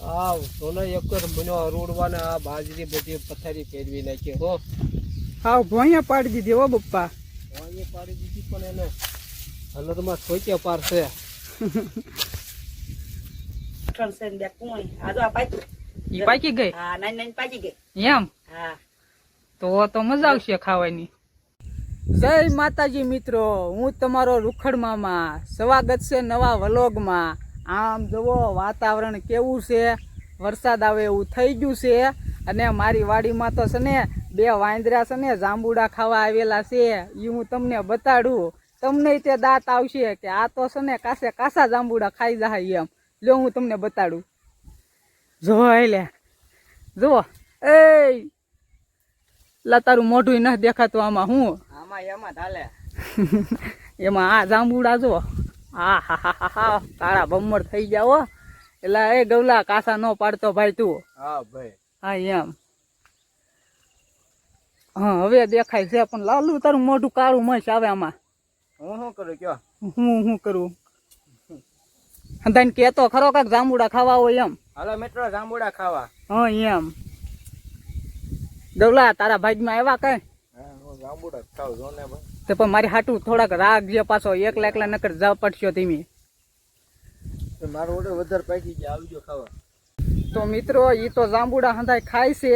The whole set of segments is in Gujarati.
આ સોનો એકર મનો રોડવાને આ બાજરી બધી પથારી ફેરવી નાખી હો. હા ભોંયા પાડી દીધી હો બપ્પા. ભોંયા પાડી દીધી પણ એને હલરમાં સોચ્યા પારશે ત્રણ બે કુંઈ આ જો આ પાક્યું ઈ પાકી ગઈ? હા નાની નાની પાકી ગઈ. એમ? હા. તો તો મજા આવશે ખાવાની. જય માતાજી મિત્રો હું તમારો રૂખડ મામા. સ્વાગત છે નવા વ્લોગમાં. આમ જુઓ વાતાવરણ કેવું છે? વરસાદ આવે એવું થઈ ગયું છે. અને મારી વાડીમાં તો છે ને બે વાંદરા છે ને જાંબુડા ખાવા આવેલા છે. એ હું તમને બતાડું. તમને તે દાંત આવશે કે આ તો છે ને કાસે કાસા જાંબુડા ખાઈ જાય એમ. જો હું તમને બતાડું. જો લે જુઓ. એ લા તારું મોઢું ન દેખાતું આમાં હું? આમાં એમાં ચાલે એમાં આ જાંબુડા જો આ હા હા હા હા તારા બમ્મર થઈ જાવ એટલે એ ગવલા કાસા ન પાડતો ભાઈ તું. હા ભાઈ. હા એમ. હા હવે દેખાય છે પણ લાલુ તારું મોઢું કાળું મસ આવે આમાં. હું શું કરું કયો? હું હું કરું? તને કેતો ખરો કાક જાંબુડા ખાવા હોય એમ. હાલો મિત્રો જાંબુડા ખાવા. હા એમ. ગવલા તારા ભાગમાં આવ્યા કઈ? હા હું જાંબુડા ખાવ જો ને ભાઈ. તો પણ મારી હાટું થોડાક રાગ જે પાછો એકલા એકલા નકર જવા પડશો ધીમી. મારો ઓર્ડર વધારે પાકી ગયા આવજો ખાવા. તો મિત્રો એ તો જાંબુડા હંધાય ખાય છે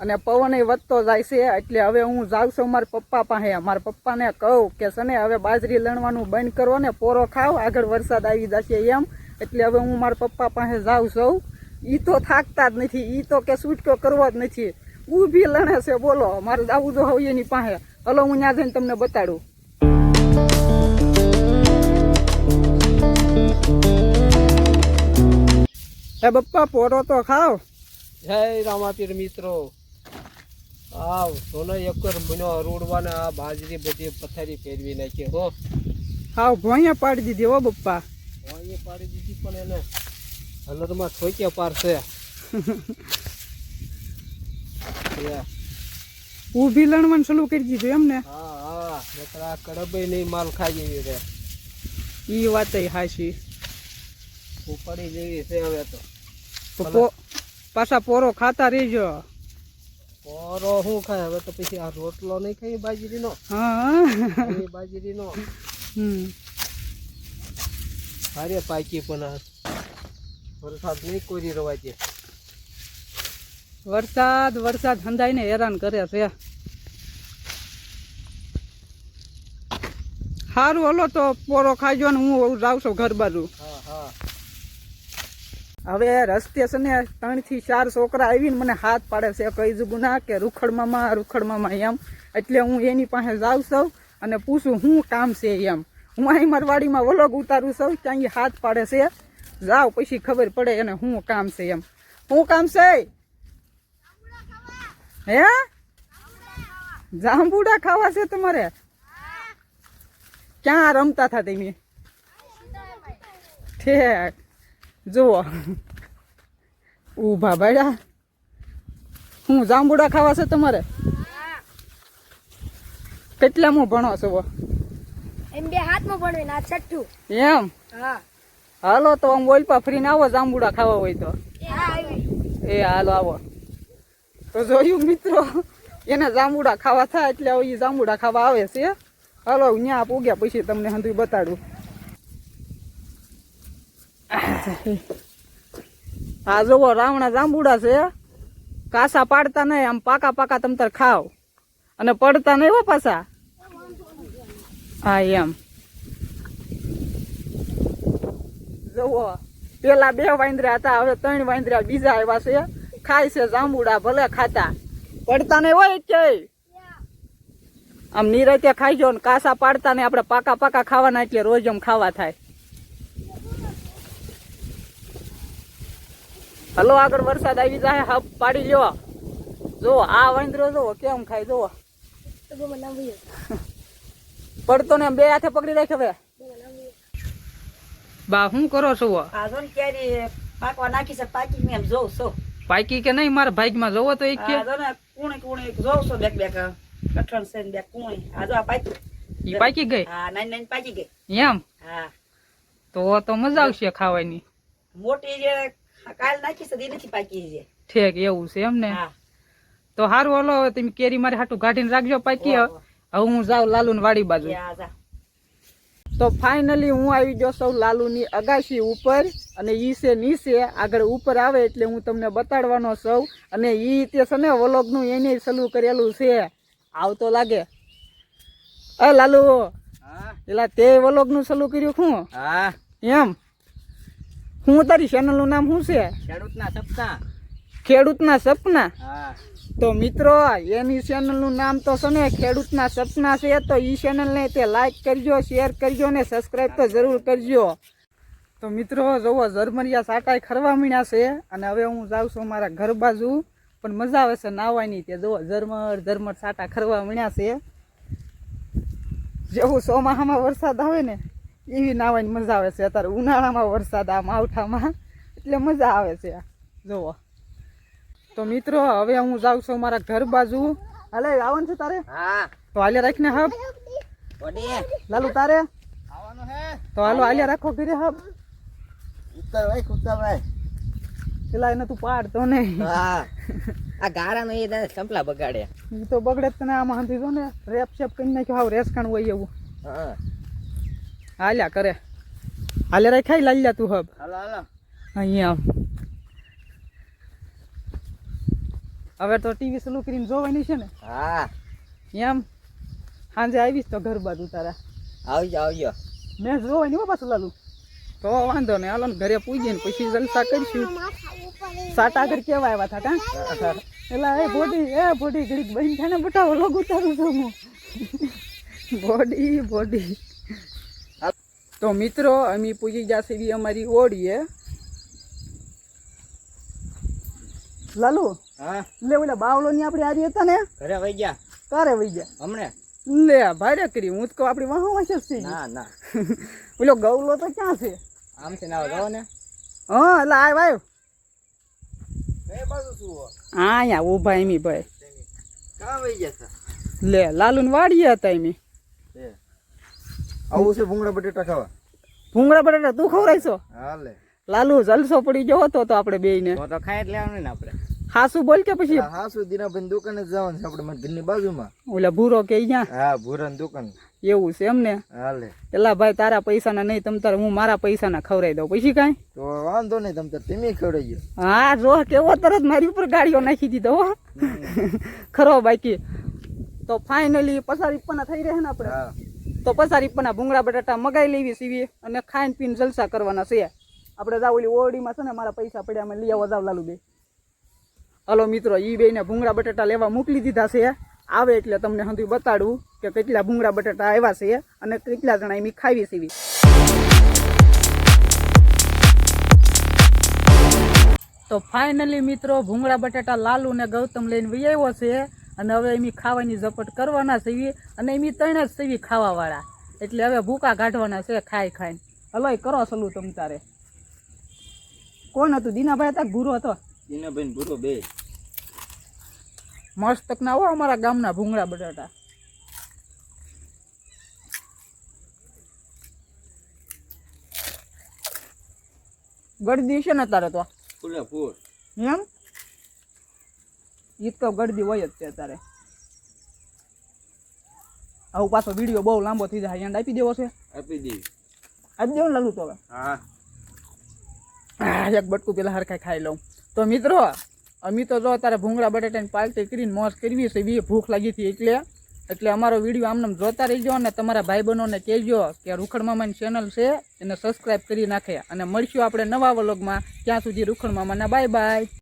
અને પવન વધતો જાય છે એટલે હવે હું જાઉં છું મારા પપ્પા પાસે. મારા પપ્પાને કહું કે સને હવે બાજરી લણવાનું બંધ કરો ને પોરો ખાવ આગળ વરસાદ આવી જશે એમ. એટલે હવે હું મારા પપ્પા પાસે જાઉં છું. ઈ તો થાકતા જ નથી ઈ તો કે છૂટકો કરવો જ નથી. ઊભી લણે છે બોલો મારે જાવું તો હવે એની પાસે. હલો હું ત્યાં જઈને તમને બતાડું. હે બપ્પા પોરો તો ખાવ. જય રામાપીર મિત્રો. આવ સોનો એકર મનો અરૂડવાને આ બાજરી બધી પથારી ફેરવી નાખી હો. હાવ ભોંયા પાડી દીધી હો બપ્પા ભોંયા પાડી દીધી પણ એને હલરમાં સોચ્યા પારશે Yeah. ઊભી લણવાનું શરૂ કરી દીધું એમ ને? હા હા. નકર આ નહીં માલ ખાઈ જેવી રે ઈ વાત હાશી ઉપાડી જેવી છે હવે તો. પાછા પોરો ખાતા રહેજો. પોરો શું ખાય? હવે તો પછી આ રોટલો નહીં ખાઈ બાજરીનો? હા. બાજરીનો? હમ. અરે પાકી પણ વરસાદ નહીં કોરી રવા દે વરસાદ વરસાદ હંધાઈને હેરાન કરે છે. સારું હલો તો પોરો ખાઈજો ને હું જાઉં છું ઘર બાજુ. હવે રસ્તે છે ને ત્રણથી ચાર છોકરા આવીને મને હાથ પાડે છે. કઈ જુગું ના કે રૂખડ મામા રૂખડ મામા એમ. એટલે હું એની પાસે જાઉં છું અને પૂછું શું કામ છે એમ. હું અહીં મારવાડીમાં વલોગ ઉતારું છું ત્યાં હાથ પાડે છે. જાવ પછી ખબર પડે એને શું કામ છે એમ. શું કામ છે? હે? જાંબુડા ખાવા છે તમારે? ક્યાં રમતા હતા તમે? ઠેક. જુઓ. ઊભા બાડા હું જાંબુડા ખાવા છે તમારે? કેટલામાં ભણો છો એમ બે હાથમાં ભણવી ના છઠ્ઠું. એમ? હા. હાલો તો આમ ઓલપા ફરીને આવો જાંબુડા ખાવા હોય તો. એ હાલો આવો. તો જોયું મિત્રો, એને જાંબુડા ખાવા થાય એટલે હવે એ જાંબુડા ખાવા આવે છે. હાલો ત્યાં પૂગ્યા પછી તમને હંધું બતાડું. આ જોવો, રાવણા જાંબુડા છે. કાસા પાડતા નહીં આમ પાકા પાકા તમ તાર ખાવ. અને પડતા નહીં હો પાછા. હા, એમ. જુઓ પેલા બે વાંદરા હતા, હવે ત્રણ વાંદરા બીજા આવ્યા છે. ખાય છે, જાંબુડા ભલે ખાતા. પડતા ને હોય કે આમ નિરાતે ખાઈજો ને કાસા પાડતા ને આપણે પાકા પાકા ખાવાના એટલે રોજ આમ ખાવા થાય. હલો, આગળ વરસાદ આવી જાય હપ પાડી લ્યો. જો આ વાંદરો જો કેમ ખાય જો પડતો ને બે હાથે પકડી રાખ હવે. બા, શું કરો છો આ જો ને ક્યારે પાકવા નાખી છે, પાકી મેં એમ જોઉં છું પાકી કે નહીં? મારા ભાગમાં જોવો તો એક કે. કુણે કુણે જોઉં બેક બેક કઠણ છે ને બે આ જો આ પાક્યું ઈ પાકી ગઈ? હા નાની નાની પાકી ગઈ. એમ? હા. તો તો મજા આવશે ખાવાની. મોટી જે કાલ નાખી છે નથી પાકી છે ઠેક એવું છે એમ ને? તો સારું હલો હવે તમે કેરી મારી હાટું કાઢીને રાખજો પાકી હવે હવે હું જાઉં લાલુ વાડી બાજુ. જા. તો ફાઇનલી હું આવી ગયો સૌ લાલુની અગાશી ઉપર અને ઈ છે નીચે આગળ ઉપર આવે એટલે હું તમને બતાડવાનો સૌ. અને ઈ તે છે ને વલોગનું એને સલું કરેલું છે. આવતો લાગે. અ લાલુ એલા તે વલોગનું સલું કર્યું શું? હા. એમ. હું તારી ચેનલનું નામ શું છે? ખેડૂતના સપના. ખેડૂતના સપના? હા. તો મિત્રો એની ચેનલનું નામ તો છે ને ખેડૂતના સપના છે, તો એ ચેનલને તે લાઇક કરજો શેર કરજો ને સબસ્ક્રાઈબ તો જરૂર કરજો. તો મિત્રો જુઓ ઝરમરિયા સાટાઈ ખરવા મીણ્યા છે અને હવે હું જાઉં છું મારા ઘર બાજુ, પણ મજા આવે છે નાવાની તે જુઓ ઝરમર ઝરમર સાટા ખરવા મીણ્યા છે. જેવું ચોમાસામાં વરસાદ આવે ને, એવી નાવાની મજા આવે છે. અત્યારે ઉનાળામાં વરસાદ, આ માવઠામાં. એટલે મજા આવે છે. જુઓ તો મિત્રો હવે હું જાઉં છું મારા ઘર બાજુ. હાલે આવવાનું છે તારે? હા. તો હાલે રાખીને હબ. લાલુ તારે? આવવાનું હે. તો હાલો હાલે રાખો ઘરે હબ. ઉત્તર ભાઈ ઉત્તર ભાઈ. પેલા એને તું પાડતો નહીં. હા. આ ગાળાનો એ દાદા સંપલા બગાડ્યા એ તો બગડે જ તને આમાં હંધી જો ને રેપ શેપ કરી નાખ્યો હાવ રેસકાણ હોય એવું. હા. હાલ્યા કરે. હાલે રાખાય લાલ્યા તું હબ. હાલો હાલો. અહીંયા આવ. હવે તો ટીવી ચાલુ કરીને જોવાની છે ને. હા. એમ સાંજે આવીશ તો ઘર બાજુ તારા. આવજો આવજો. મેં જોવાની હો પાછું લાલુ. તો વાંધો નહીં હાલો ને ઘરે પૂજીને પછી જલસા કરીશું. સાટા ઘર કેવા આવ્યા હતા કા એલા એ બોડી એ બોડી ઘડીક બહેન થાય ને બટાવો લોગ ઉતારું છું હું. બોડી બોડી તો મિત્રો અમે પૂજી જશે એવી અમારી ઓળીએ. લાલુ હા? લે ઓલા બાવલો ની આપડી હારી હતા ને? ઘરે વઈ ગયા? કારે વઈ ગયા? હમણે? લે ભારે કરી. હું તો આપણી આપડી વાહ વાહ છે. ના ના. ઓલો ગૌલો તો ક્યાં છે? આમ છે ના જાઓ ને. હા એટલે આવ શું હા? અહીંયા ઊભા એમી ભાઈ. કાં વઈ ગયા લે લાલુ ને વાડીએ હતા એમી. આવું છે ભૂંગળા બટેટા ખાવા? ભૂંગળા બટાટા તું ખવડાવીશો? હાલે. લાલુ જલસો પડી ગયો હતો તો આપણે બે ને તો તો ખાઈ જ લેવાનું ને આપણે. હાસુ બોલ કે પછી? હાસુ દિનાભાઈ દુકાને જવાનું છે આપણે ઘરની બાજુમાં. ઓલા ભૂરો કે અહીંયા હા ભૂરાની દુકાન. એવું છે એમ ને હાલે. એલા ભાઈ તારા પૈસાના નહીં તમ તારે હું મારા પૈસાના ખવડાવી દઉં. પછી કઈ? તો વાંધો નહીં તમ તાર તમે ખવડાવી હા જો કેવો તરત મારી ઉપર ગાડીઓ નાખી દીધો હો. ખરો બાકી. તો ફાઇનલી પસારી પણ થઈ રહે ને આપણે? તો પસારી પણ ભૂંગળા બટાટા મગાઈ લેવી સીવી અને ખાઈને પીને જલસા કરવાના છે. આપણે જાવ ઓલી ઓરડીમાં છે ને મારા પૈસા પડ્યા અમે લઈ આવો જાવ લાલુ બે હલો મિત્રો, ઈ બેને ભૂંગળા બટાટા લેવા મોકલી દીધા છે. આવે એટલે તમને હંધું બતાડું કે કેટલા ભૂંગળા બટાટા આવ્યા છે અને કેટલા જણા એમ ખાવી સીવી તો ફાઇનલી મિત્રો, ભૂંગળા બટાટા લાલુ ને ગૌતમ લઈને વહી આવ્યો છે અને હવે એમ ખાવાની ઝપટ કરવાના છે અને એમ ત્રણ જ સેવી ખાવાવાળા. એટલે હવે ભૂકા કાઢવાના છે ખાઈ ખાઈને. હલો કરો સલું તમ તારે. કોણ હતું? દીનાભાઈ હતા ગુરુ હતો? દીનાભાઈ ભૂરો બે. મસ્ત ના હો અમારા ગામના ભૂંગળા બટાટા. ગળદી છે ને તારે તો. ફૂલે ફૂલ. એમ? ઈ તો ગળદી હોય જ છે તારે આવું પાછો વીડિયો બહુ લાંબો થઈ જાય એન્ડ આપી દેવો છે. આપી દે. આપી દેવું ને લાલુ તો હવે. હા. એક બટકું પેલા હરખાઈ ખાઈ લઉં. તો મિત્રો, અમે તો જો તારે ભૂંગળા બટાટાની પાલટી કરીને મોજ કરવી છે બી ભૂખ લાગી હતી એટલે. એટલે અમારો વીડિયો આમને જોતા રહીજો અને તમારા ભાઈ બહેનોને કહેજો કે રૂખડ મામાની ચેનલ છે, એને સબસ્ક્રાઈબ કરી નાખે. અને મળશું આપણે નવા વ્લોગમાં ત્યાં સુધી રૂખડ મામાના બાય બાય